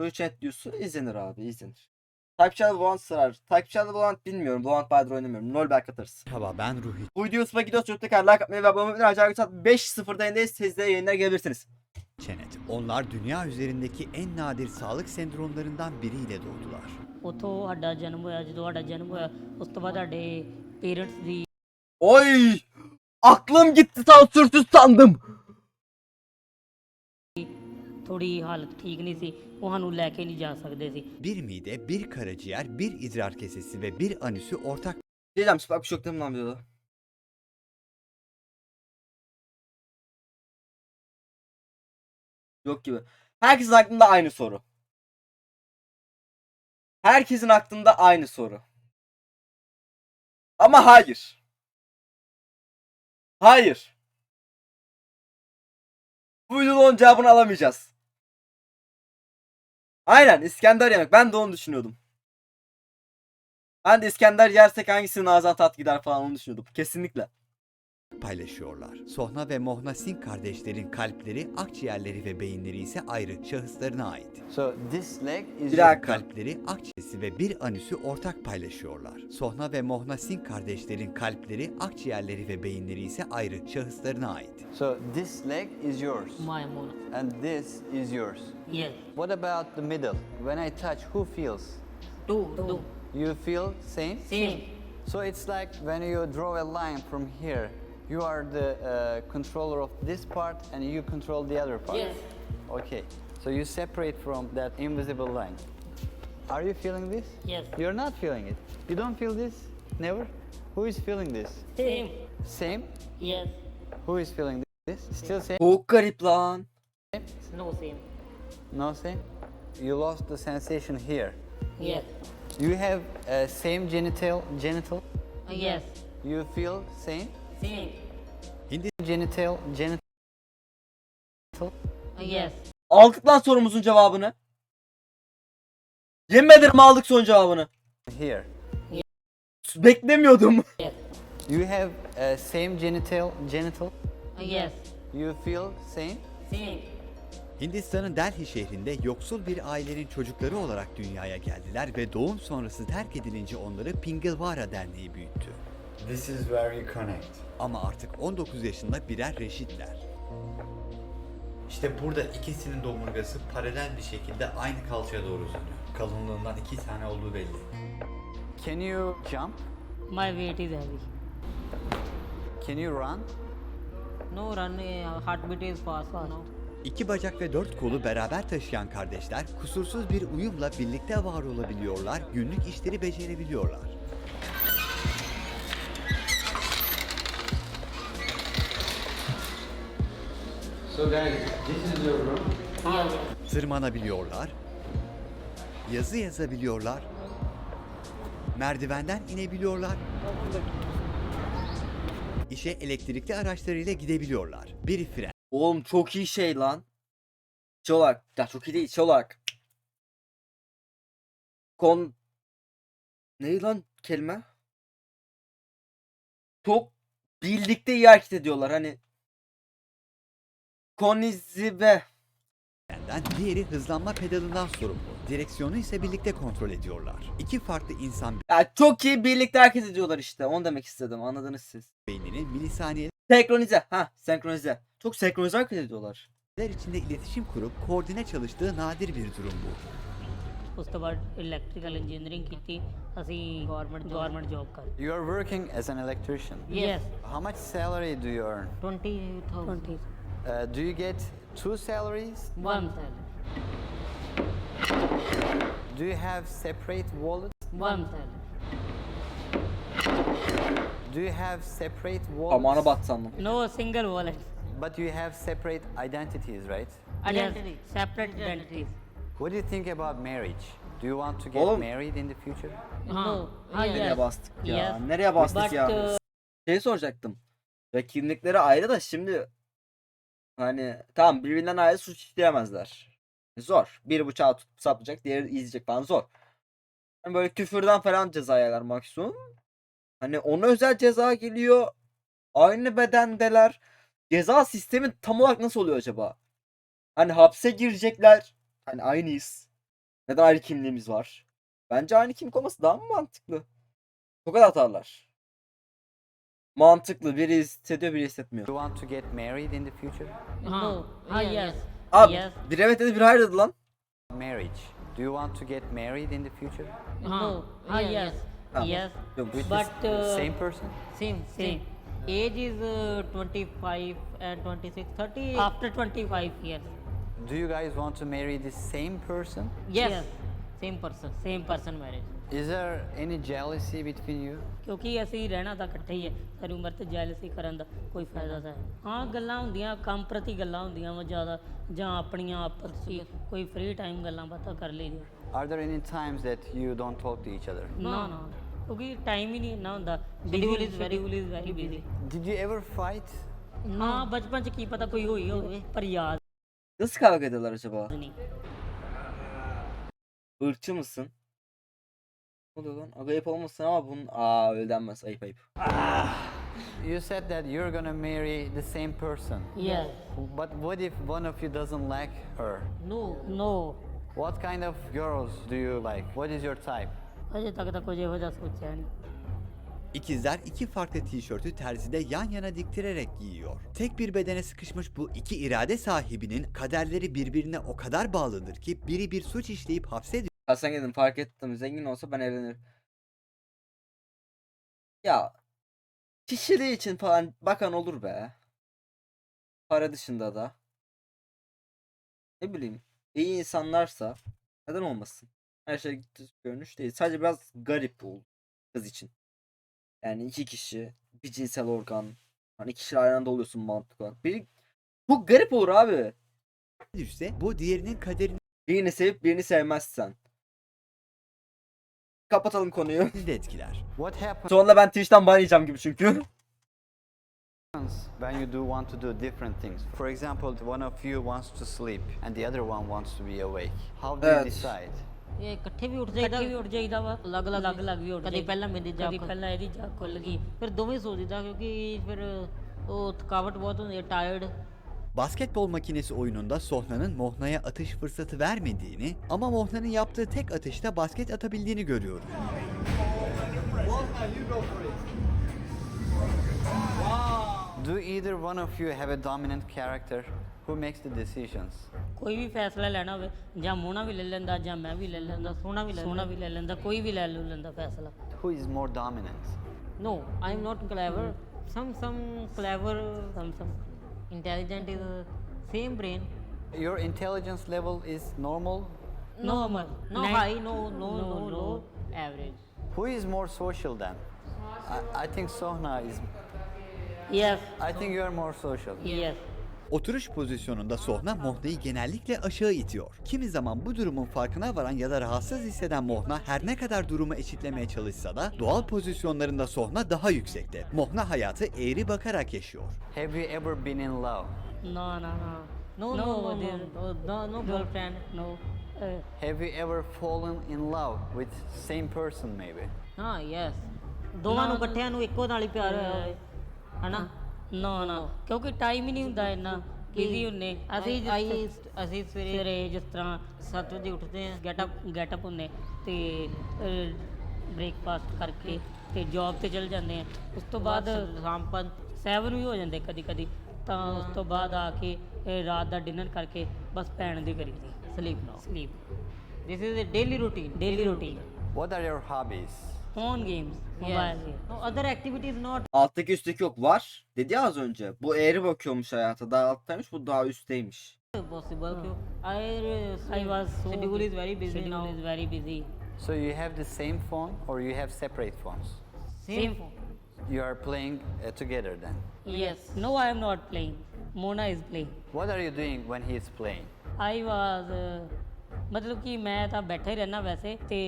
Ruhi Chat diyorsun izlenir abi izlenir. Takipçiler Valorant sırar. Takipçiler Valorant bilmiyorum. Valorant bayağıdır oynamıyorum. LoL belki atarız. Merhaba ben Ruhi Bu video hoşuma gidiyorsa çocuk tekrar like atmayı ve abone olmayı unutmayın. Saat 5.0'da yayındayız. Siz de yayınlara gelebilirsiniz. Çenet. Onlar dünya üzerindeki en nadir sağlık sendromlarından biriyle doğdular. ਉਥੋਂ ਸਾਡਾ ਜਨਮ ਹੋਇਆ ਜਦੋਂ ਸਾਡਾ ਜਨਮ ਹੋਇਆ ਉਸ ਤੋਂ ਬਾਅਦ ਸਾਡੇ ਪੇਰੈਂਟਸ ਦੀ Oy! Aklım gitti sansürsüz sandım. ਥੋੜੀ ਹਾਲਤ ਠੀਕ ਨਹੀਂ ਸੀ ਉਹ ਸਾਨੂੰ ਲੈ ਕੇ ਨਹੀਂ ਜਾ ਸਕਦੇ ਸੀ Bir mide, bir karaciğer, bir idrar kesesi ve bir anüsü ortak Diyeceğim bak bir şey yok değil mi lan videoda? Yok gibi. Herkesin aklında aynı soru. Herkesin aklında aynı soru. Ama hayır. Hayır. Bu videoda onun cevabını alamayacağız. Aynen İskender yemek. Ben de onu düşünüyordum. Ben de İskender yersek hangisinin ağzına tat gider falan onu düşünüyordum. Kesinlikle paylaşıyorlar. Sohna ve Mohna Singh kardeşlerin kalpleri, akciğerleri ve beyinleri ise ayrı şahıslarına ait. So this leg is bir. Kalpleri, akciğersi ve bir anüsü ortak paylaşıyorlar. Sohna ve Mohna Singh kardeşlerin kalpleri, akciğerleri ve beyinleri ise ayrı şahıslarına ait. So this leg is yours. My moon. And this is yours. Yes. What about the middle? When I touch, who feels? Do, do. You feel same? Same. So it's like when you draw a line from here you are the uh, controller of this part and you control the other part. Yes. Okay. So you separate from that invisible line. Are you feeling this? Yes. You're not feeling it. You don't feel this? Never? Who is feeling this? Same. Same? Yes. Who is feeling this? Still same? Çok garip lan. No same. No same? You lost the sensation here. Yes. You have uh, same genital genital? Yes. You feel same? Seeing. In genital genital. Yes. Aldık lan sorumuzun cevabını. Yemin ederim aldık son cevabını. Here. Beklemiyordum. Yes. You have uh, same genital genital. Yes. You feel same? Same. Hindistan'ın Delhi şehrinde yoksul bir ailenin çocukları olarak dünyaya geldiler ve doğum sonrası terk edilince onları Pingalvara Derneği büyüttü. This is where you connect. Ama artık 19 yaşında birer reşitler. İşte burada ikisinin de omurgası paralel bir şekilde aynı kalçaya doğru uzanıyor. Kalınlığından iki tane olduğu belli. Can you jump? My weight is heavy Can you run? no run heart beat is fast no İki bacak ve dört kolu beraber taşıyan kardeşler kusursuz bir uyumla birlikte var olabiliyorlar, günlük işleri becerebiliyorlar. So guys, this is your room. Tırmanabiliyorlar, yazı yazabiliyorlar, merdivenden inebiliyorlar, işe elektrikli araçlarıyla gidebiliyorlar. Biri fren, Oğlum çok iyi şey lan. Olarak. Ya çok iyi değil olarak. Kon... Ne lan kelime? Çok birlikte iyi hareket ediyorlar hani. Konizibe. frenden, diğeri hızlanma pedalından sorumlu. Direksiyonu ise birlikte kontrol ediyorlar. İki farklı insan Ya çok iyi birlikte hareket ediyorlar işte. Onu demek istedim. Anladınız siz. beyninin milisaniyeler Senkronize. Ha, senkronize. Çok senkronize hareket ediyorlar. içinde iletişim kurup koordine çalıştığı nadir bir durum bu. ਉਸ ਤੋਂ ਬਾਅਦ electrical engineering ਕੀਤੀ ਅਸੀਂ government government job ਕਰ You are working as an electrician. Yes How much salary do you earn? 20000 Uh, do you get two salaries? one salary Do you have separate wallets? one salary Do you have separate wallets? Amana bat sandım. no single wallet But you have separate identities, right? identity separate identities What do you think about marriage? Do you want to get Oğlum- married in the future? no Nereye bastık ya? Yes. Nereye bastık But, ya? uh, Şey soracaktım. Ya kimlikleri ayrı da şimdi hani tamam birbirinden ayrı suç işleyemezler. Zor. Bir bıçağı tutup saplayacak, diğeri izleyecek falan zor. Hani böyle küfürden falan ceza yerler maksimum. Hani ona özel ceza geliyor. Aynı bedendeler. Ceza sistemi tam olarak nasıl oluyor acaba? Hani hapse girecekler. Hani aynıyız. Neden ayrı kimliğimiz var? Bence aynı kimlik olması daha mı mantıklı? Çok atarlar. Mantıklı. Hissediyor, hissetmiyor. You want to get married in the future? No. Ah, yes. yes. Abi Yes. bir evet dedi, bir hayır dedi lan. Marriage. Do you want to get married in the future? No. Ah, yes. Yes. But uh, Same person? same, same. Age is uh, 25 and 26, 30 after 25 years. Do you guys want to marry the same person? Yes. Same person, same person marriage. Is there any jealousy between you? ਕਿਉਂਕਿ ਅਸੀਂ ਰਹਿਣਾ ਤਾਂ ਇਕੱਠੇ ਹੀ ਹੈ ਸਾਰੀ ਉਮਰ ਤੇ ਜੈਲਸੀ ਕਰਨ ਦਾ ਕੋਈ ਫਾਇਦਾ ਤਾਂ ਹੈ ਹਾਂ ਗੱਲਾਂ ਹੁੰਦੀਆਂ ਕੰਮ ਪ੍ਰਤੀ ਗੱਲਾਂ ਹੁੰਦੀਆਂ ਵਾ ਜ਼ਿਆਦਾ ਜਾਂ ਆਪਣੀਆਂ ਆਪਸ ਵਿੱਚ ਕੋਈ ਫ੍ਰੀ ਟਾਈਮ ਗੱਲਾਂ ਬਾਤਾਂ ਕਰ ਲਈਦੀਆਂ Are there any times that you don't talk to each other? ਨਾ ਨਾ ਕਿਉਂਕਿ ਟਾਈਮ ਹੀ ਨਹੀਂ ਇੰਨਾ ਹੁੰਦਾ schedule is very is very busy Did you ever fight? ਹਾਂ ਬਚਪਨ ਚ ਕੀ ਪਤਾ ਕੋਈ ਹੋਈ ਹੋਵੇ ਪਰ ਯਾਦ Nasıl kavga ediyorlar acaba? ਨਹੀਂ Irkçı mısın? Ne oluyor lan? Ayıp olmasın ama bunun... Aa öyle. Ayıp ayıp. Ah! You said that you're gonna marry the same person. Yes. But what if one of you doesn't like her? No. No. What kind of girls do you like? What is your type? Ajay तक तो कुछ हो İkizler iki farklı tişörtü terzide yan yana diktirerek giyiyor. Tek bir bedene sıkışmış bu iki irade sahibinin kaderleri birbirine o kadar bağlıdır ki biri bir suç işleyip hapse Hasan dedim fark ettim. Zengin olsa ben evlenirim. Ya kişiliği için falan bakan olur be. Para dışında da. Ne bileyim. iyi insanlarsa neden olmasın? Her şey görünüş değil. Sadece biraz garip oldu kız için. Yani iki kişi, bir cinsel organ. Hani iki kişi aynı anda oluyorsun mantık olarak. Biri çok garip olur abi. düşse bu diğerinin kaderini Birini sevip birini sevmezsen Kapatalım konuyu. de etkiler. What happens Sonra ben Twitch'ten ban yiyeceğim gibi çünkü. when you do want to do different things? For example, one of you wants to sleep and the other one wants to be awake. How do you Evet. decide? ਇਹ ਇਕੱਠੇ ਵੀ ਉੱਠ ਜਾਈਦਾ ਵੀ ਉੱਠ ਜਾਈਦਾ ਵਾ ਅਲੱਗ ਅਲੱਗ ਅਲੱਗ ਅਲੱਗ ਵੀ ਉੱਠ ਕਦੀ ਪਹਿਲਾਂ ਮੇਰੀ ਜਾਗ ਕਦੀ ਪਹਿਲਾਂ ਇਹਦੀ ਜਾਗ ਖੁੱਲ ਗਈ ਫਿਰ ਦੋਵੇਂ ਸੋ ਜਿੱਦਾਂ ਕਿਉਂਕਿ ਫਿਰ ਉਹ ਥਕਾਵਟ ਬਹੁਤ ਹੁੰਦੀ ਹੈ tired Basketbol makinesi oyununda Sohna'nın Mohna'ya atış fırsatı vermediğini ama Mohna'nın yaptığı tek atışta basket atabildiğini görüyoruz. Do either one of you have a dominant character? Who makes the decisions? ਕੋਈ ਵੀ ਫੈਸਲਾ ਲੈਣਾ ਹੋਵੇ ਜਾਂ ਮੋਨਾ ਵੀ ਲੈ ਲੈਂਦਾ ਜਾਂ ਮੈਂ ਵੀ ਲੈ ਲੈਂਦਾ ਸੋਨਾ ਵੀ ਲੈ ਸੋਨਾ ਵੀ ਲੈ ਲੈਂਦਾ ਕੋਈ ਵੀ ਲੈ ਲੂ ਲੈਂਦਾ ਫੈਸਲਾ Who is more dominant? No, I'm not clever. Some some clever, some some intelligent is same brain. Your intelligence level is normal. Normal, no high, no no no low, average. Who is more social then? I, I think Sohna is. Yes, I think you are more social. yes. Oturuş pozisyonunda Sohna Mohna'yı genellikle aşağı itiyor. Kimi zaman bu durumun farkına varan ya da rahatsız hisseden Mohna her ne kadar durumu eşitlemeye çalışsa da doğal pozisyonlarında Sohna daha yüksekte. Mohna hayatı eğri bakarak yaşıyor. Have you ever been in love? No, no, no. No, no, no, there- no, no, no girlfriend, no. Uh, Have you ever fallen in love with same person maybe? ਹਾਂ ਯੈਸ ਦੋਵਾਂ ਨੂੰ ਇਕੱਠਿਆਂ ਨੂੰ ਇੱਕੋ ਨਾਲ ਹੀ ਪਿਆਰ ਹੋਇਆ ਹੋਵੇ ਹਨਾ ਨਾ ਨਾ। ਕਿਉਂਕਿ ਟਾਈਮ ਹੀ ਨਹੀਂ ਹੁੰਦਾ ਇੰਨਾ ਬਿਜ਼ੀ ਹੁੰਨੇ। ਅਸੀਂ ਜਿਸ ਅਸੀਂ ਸਵੇਰੇ ਜਿਸ ਤਰ੍ਹਾਂ 7 ਵਜੇ ਉੱਠਦੇ ਆ ਗੈਟ ਅਪ ਗੈਟ ਅਪ ਹੁੰਨੇ। ਤੇ ਬ੍ਰੇਕਫਾਸਟ ਕਰਕੇ ਤੇ ਜੌਬ ਤੇ ਚਲ ਜਾਂਦੇ ਆ ਉਸ ਤੋਂ ਬਾਅਦ ਸ਼ਾਮ 5 7 ਵੀ ਹੋ ਜਾਂਦੇ ਕਦੀ ਕਦੀ ਤਾਂ ਉਸ ਤੋਂ ਬਾਅਦ ਆ ਕੇ ਇਹ ਰਾਤ ਦਾ ਡਿਨਰ ਕਰਕੇ ਬਸ ਪੈਣ ਦੀ ਕਰੀਦੀ ਸਲੀਪ ਨਾ sleep this is a daily routine daily routine What are your hobbies? Phone games. Mobile games. Other activity not. Alttaki üstteki yok var. Dedi ya az önce. Bu eğri bakıyormuş hayata. Daha alttaymış bu daha üstteymiş. Possible. Hmm. I, I was so schedule is very busy schedule now. is very busy. So you have the same phone or you have separate phones? Same, same phone. You are playing uh, together then? Yes. No, I am not playing. Mona is playing. What are you doing when he is playing? I was uh, मतलब कि मैं था बैठा ही रहना वैसे ते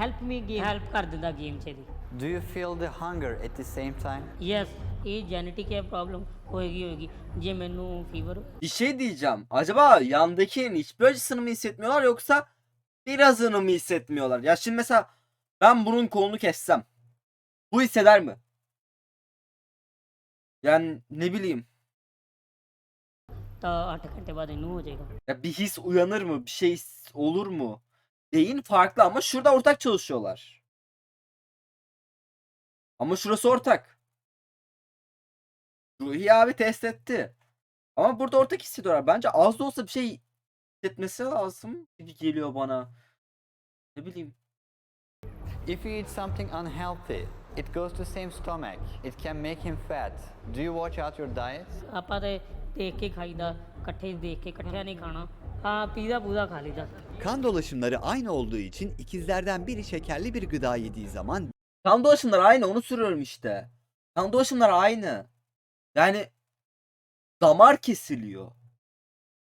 help me game help ਕਰ ਦਿੰਦਾ ਗੇਮ 'ਚ ਇਹਦੀ Do you feel the hunger at the same time? Yes ਇਹ ਜੈਨੇਟਿਕ ਹੈ ਪ੍ਰੋਬਲਮ ਹੋਏਗੀ ਹੋਏਗੀ ਜੇ ਮੈਨੂੰ fever Bir şey diyeceğim. Acaba yandakinin hiçbir acısını mı hissetmiyorlar yoksa birazını mı hissetmiyorlar? Ya şimdi mesela ben bunun kolunu kessem. Bu hisseder mi? Yani ne bileyim. ਤਾਂ 8 ਘੰਟੇ ਬਾਅਦ ਇਹਨੂੰ ਹੋ ਜਾਏਗਾ Ya bir his uyanır mı? Bir şey his- olur mu? Beyin farklı ama şurada ortak çalışıyorlar. Ama şurası ortak. Ruhi abi test etti. Ama burada ortak hissediyorlar. Bence az da olsa bir şey hissetmesi lazım gibi geliyor bana. Ne bileyim. If you eat something unhealthy, it goes to same stomach. It can make him fat. Do you watch out your diet? ਆਪਾਂ ਤੇ ਦੇਖ ਕੇ ਖਾਈਦਾ ਇਕੱਠੇ ਦੇਖ ਕੇ ਇਕੱਠਿਆਂ ਨਹੀਂ ਖਾਣਾ Ha pizza pizza khali. Kan dolaşımları aynı olduğu için ikizlerden biri şekerli bir gıda yediği zaman Kan dolaşımları aynı onu sürüyorum işte. Kan dolaşımları aynı. Yani damar kesiliyor.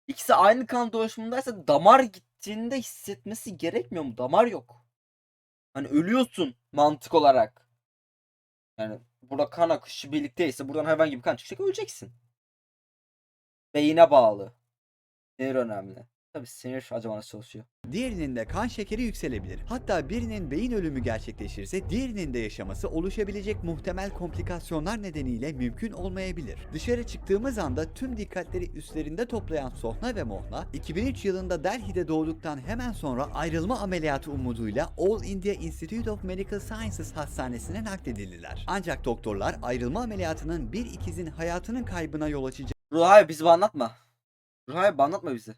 İkisi aynı kan dolaşımındaysa damar gittiğinde hissetmesi gerekmiyor mu? Damar yok. Hani ölüyorsun mantık olarak. Yani burada kan akışı birlikteyse buradan hayvan gibi kan çıkacak öleceksin. Beyine bağlı. Sinir önemli. Tabii sinir acaba nasıl çalışıyor? diğerinin de kan şekeri yükselebilir. Hatta birinin beyin ölümü gerçekleşirse diğerinin de yaşaması oluşabilecek muhtemel komplikasyonlar nedeniyle mümkün olmayabilir. Dışarı çıktığımız anda tüm dikkatleri üstlerinde toplayan Sohna ve Mohna 2003 yılında Delhi'de doğduktan hemen sonra ayrılma ameliyatı umuduyla All India Institute of Medical Sciences hastanesine nakledildiler. Ancak doktorlar ayrılma ameliyatının bir ikizin hayatının kaybına yol açacağını Ruhay bizi anlatma. Ruhay anlatma bizi.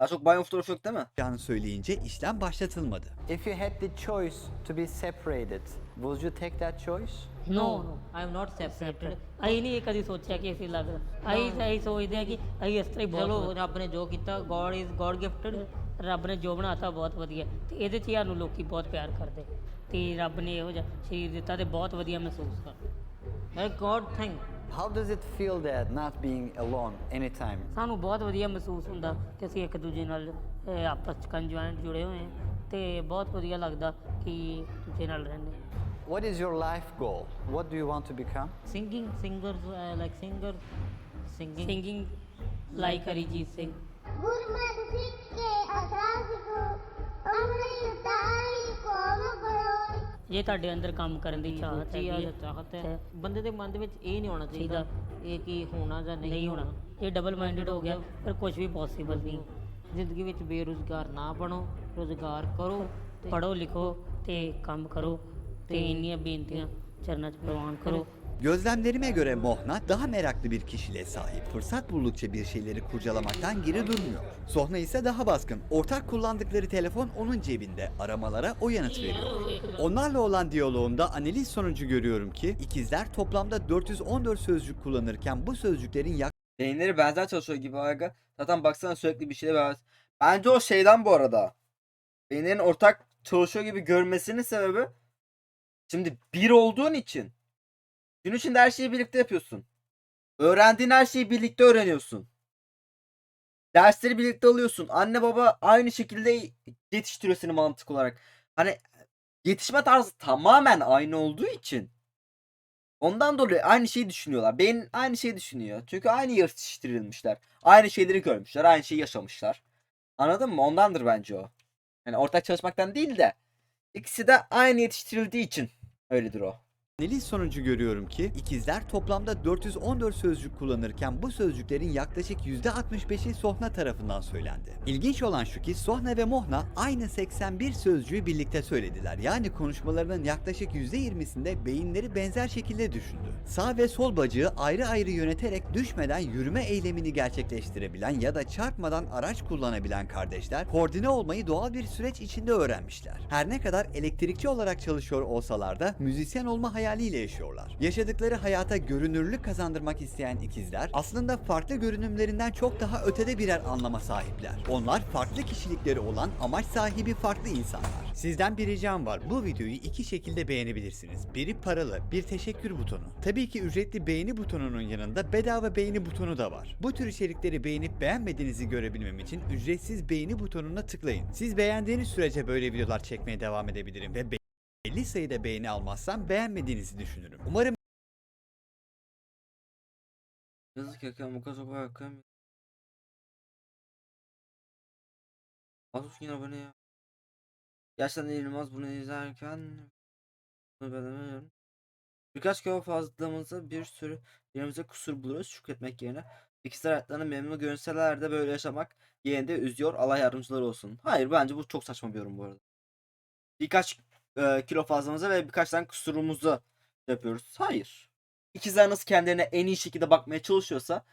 Daha çok banyo fotoğrafı yok değil mi? söyleyince işlem başlatılmadı. If you had the choice to be separated, would you take that choice? No I am not separated ਅਸੀਂ ਨਹੀਂ ਇਹ ਕਦੀ ਸੋਚਿਆ ਕਿ ਅਸੀਂ ਲੱਗ ਅਸੀਂ ਅਸੀਂ ਸੋਚਦੇ ਆ ਕਿ ਅਸੀਂ ਇਸ ਤਰ੍ਹਾਂ ਹੀ ਚਲੋ ਰੱਬ ਨੇ ਜੋ ਕੀਤਾ ਗੋਡ ਇਜ਼ ਗੋਡ ਗਿਫਟਡ ਰੱਬ ਨੇ ਜੋ ਬਣਾਤਾ ਬਹੁਤ ਵਧੀਆ ਤੇ ਇਹਦੇ 'ਚ ਹੀ ਸਾਨੂੰ ਲੋਕੀ ਬਹੁਤ ਪਿਆਰ ਕਰਦੇ ਤੇ ਰੱਬ ਨੇ ਇਹੋ ਜਿਹਾ ਸਰੀਰ ਦਿੱਤਾ ਤੇ ਬਹੁਤ ਵਧੀਆ ਮਹਿਸੂਸ ਕਰ ਮੈਂ God thank How does it feel that not being alone anytime? ਸਾਨੂੰ ਬਹੁਤ ਵਧੀਆ ਮਹਿਸੂਸ ਹੁੰਦਾ ਕਿ ਅਸੀਂ ਇੱਕ ਦੂਜੇ ਨਾਲ ਅਹ, ਆਪਸ 'ਚ ਕੰਜੁਆਇੰਟ ਜੁੜੇ ਹੋਏ ਹਾਂ ਤੇ ਬਹੁਤ ਵਧੀਆ ਲੱਗਦਾ ਕਿ ਦੂਜੇ ਨਾਲ ਰਹਿੰਦੇ What is your life goal? What do you want to become? singing singers uh, like singer singing singing like Arijit Singh ਗੁਰਮਤਿ ਸਿੱਖ ਕੇ ਅਸਾਸ ਕੋ ਅੰਮ੍ਰਿਤ ਤਾਈ ਕੋਮ ਕਰੋ ਜੇ ਤੁਹਾਡੇ ਅੰਦਰ ਕੰਮ ਕਰਨ ਦੀ ਚਾਹਤ ਹੈਗੀ ਹੈ ਚਾਹਤ ਹੈ। ਬੰਦੇ ਦੇ ਮਨ ਦੇ ਵਿੱਚ ਇਹ ਨਹੀਂ ਹੋਣਾ ਚਾਹੀਦਾ ਇਹ ਕੀ ਹੋਣਾ ਜਾਂ ਨਹੀਂ ਹੋਣਾ। ਇਹ ਡਬਲ ਮਾਈਂਡਡ ਹੋ ਗਿਆ ਫਿਰ ਕੁਝ ਵੀ ਪੋਸੀਬਲ ਨਹੀਂ। ਜ਼ਿੰਦਗੀ ਵਿੱਚ ਬੇਰੁਜ਼ਗਾਰ ਨਾ ਬਣੋ ਰੁਜ਼ਗਾਰ ਕਰੋ ਪੜੋ ਲਿਖੋ ਤੇ ਕੰਮ ਕਰੋ ਤੇ ਇੰਨੀਆਂ ਬੇਨਤੀਆਂ ਚਰਨਾਂ 'ਚ ਪ੍ਰਵਾਨ ਕਰੋ। Gözlemlerime göre Mohna daha meraklı bir kişiliğe sahip. Fırsat buldukça bir şeyleri kurcalamaktan geri durmuyor. Sohna ise daha baskın. Ortak kullandıkları telefon onun cebinde. Aramalara o yanıt veriyor. Onlarla olan diyaloğumda analiz sonucu görüyorum ki ikizler toplamda 414 sözcük kullanırken bu sözcüklerin Beyinleri benzer çalışıyor gibi aga. Zaten baksana sürekli bir şeyle beraber. Bence o şeyden bu arada. Beyinlerin ortak çalışıyor gibi görmesinin sebebi şimdi bir olduğun için gün içinde her şeyi birlikte yapıyorsun. Öğrendiğin her şeyi birlikte öğreniyorsun. Dersleri birlikte alıyorsun. Anne baba aynı şekilde yetiştiriyor seni mantık olarak. Hani yetişme tarzı tamamen aynı olduğu için Ondan dolayı aynı şeyi düşünüyorlar. Beyin aynı şeyi düşünüyor. Çünkü aynı yetiştirilmişler. Aynı şeyleri görmüşler. Aynı şeyi yaşamışlar. Anladın mı? Ondandır bence o. Yani ortak çalışmaktan değil de ikisi de aynı yetiştirildiği için öyledir o. Analiz sonucu görüyorum ki ikizler toplamda 414 sözcük kullanırken bu sözcüklerin yaklaşık %65'i Sohna tarafından söylendi. İlginç olan şu ki Sohna ve Mohna aynı 81 sözcüğü birlikte söylediler. Yani konuşmalarının yaklaşık %20'sinde beyinleri benzer şekilde düşündü. Sağ ve sol bacağı ayrı ayrı yöneterek düşmeden yürüme eylemini gerçekleştirebilen ya da çarpmadan araç kullanabilen kardeşler koordine olmayı doğal bir süreç içinde öğrenmişler. Her ne kadar elektrikçi olarak çalışıyor olsalar da müzisyen olma hayaliyle yaşıyorlar. Yaşadıkları hayata görünürlük kazandırmak isteyen ikizler aslında farklı görünümlerinden çok daha ötede birer anlama sahipler. Onlar farklı kişilikleri olan amaç sahibi farklı insanlar. Sizden bir ricam var. Bu videoyu iki şekilde beğenebilirsiniz. Biri paralı, bir teşekkür butonu. Tabii ki ücretli beğeni butonunun yanında bedava beğeni butonu da var. Bu tür içerikleri beğenip beğenmediğinizi görebilmem için ücretsiz beğeni butonuna tıklayın. Siz beğendiğiniz sürece böyle videolar çekmeye devam edebilirim ve be- belli sayıda beğeni almazsam beğenmediğinizi düşünürüm. Umarım Yazık ya bu kadar çok yakın. Asus yine abone ya. Gerçekten Yılmaz bunu izlerken bunu beğenmiyorum. Birkaç kere fazlamızda bir sürü yerimize kusur buluyoruz şükretmek yerine. İkisi hayatlarını memnun görünseler de böyle yaşamak yine de üzüyor. Allah yardımcıları olsun. Hayır bence bu çok saçma bir yorum bu arada. Birkaç e, kilo fazlamıza ve birkaç tane kusurumuza yapıyoruz. Hayır. İkizler nasıl kendilerine en iyi şekilde bakmaya çalışıyorsa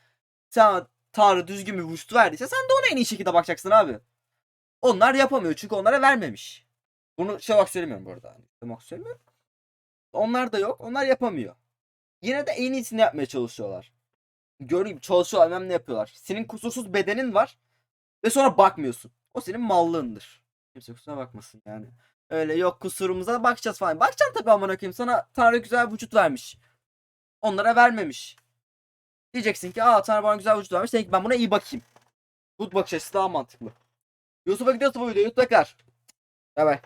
sen Tanrı düzgün bir vücut verdiyse sen de ona en iyi şekilde bakacaksın abi. Onlar yapamıyor çünkü onlara vermemiş. Bunu şey olarak söylemiyorum bu arada. Hani, şey söylemiyorum. Onlar da yok. Onlar yapamıyor. Yine de en iyisini yapmaya çalışıyorlar. Gördüğün gibi çalışıyorlar. Bilmem ne yapıyorlar. Senin kusursuz bedenin var. Ve sonra bakmıyorsun. O senin mallığındır. Kimse kusura bakmasın yani. Öyle yok kusurumuza bakacağız falan. Bakacaksın tabii amına koyayım. Sana Tanrı güzel vücut vermiş. Onlara vermemiş. Diyeceksin ki aa Tanrı bana güzel vücut vermiş. Demek ben buna iyi bakayım. Bu bakış açısı daha mantıklı. YouTube'a gidiyorsa bu video YouTube'a kadar. Bay.